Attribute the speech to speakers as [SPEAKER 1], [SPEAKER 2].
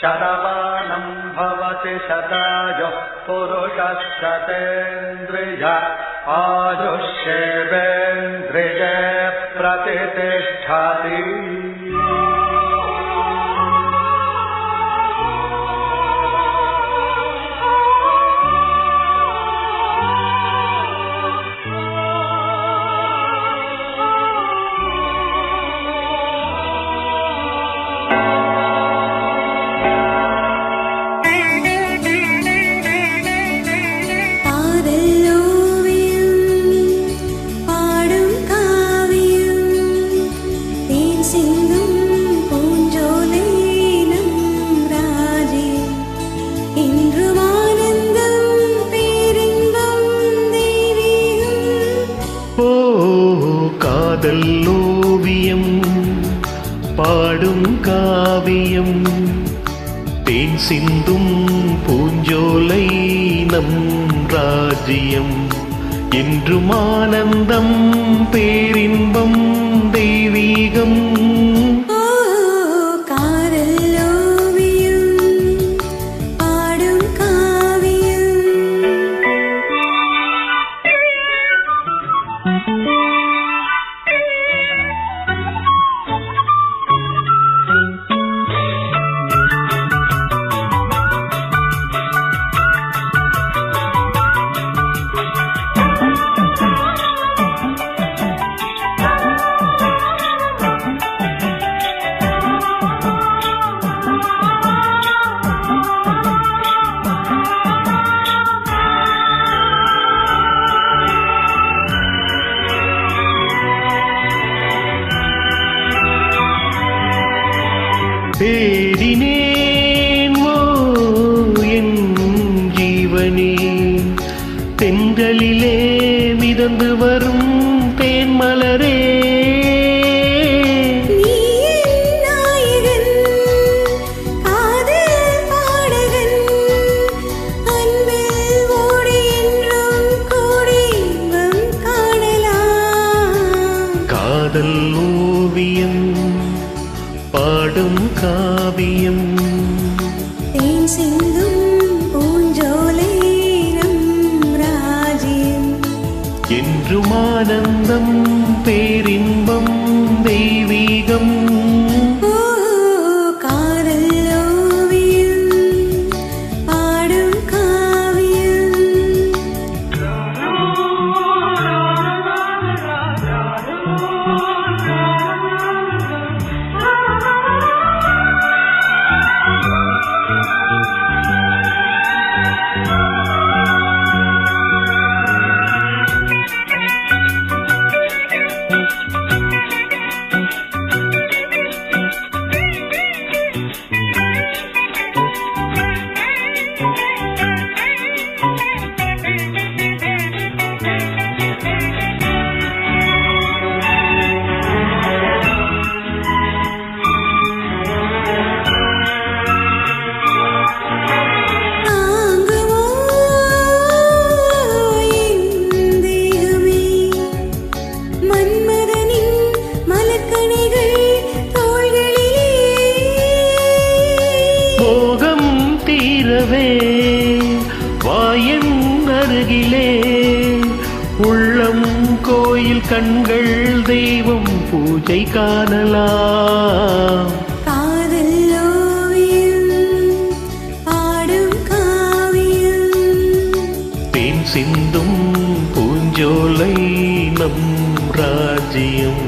[SPEAKER 1] शतमानम् भवति
[SPEAKER 2] शताजुः पुरुषशतेन्द्रिय। आजुष्येवेन्द्रिय
[SPEAKER 3] प्रतिष्ठति। காதல் ஓவியம் பாடும் காவியம் தேன் சிந்தும் பூஞ்சோலை நம் ராஜ்யம். என்றும் ஆனந்தம் பேரின்பம் தெய்வீகம் தேடினேன் ஓ என் ஜீவனே. தென்றலிலே மிதந்து வரும் தேன்மலரே
[SPEAKER 2] காதல் பாடகன்
[SPEAKER 3] தீரவே வாயன் அருகிலே உள்ளம் கோயில் கண்கள் தெய்வம் பூஜை காணலாம். சிந்தும் பூஞ்சோலை நம் ராஜ்யம்.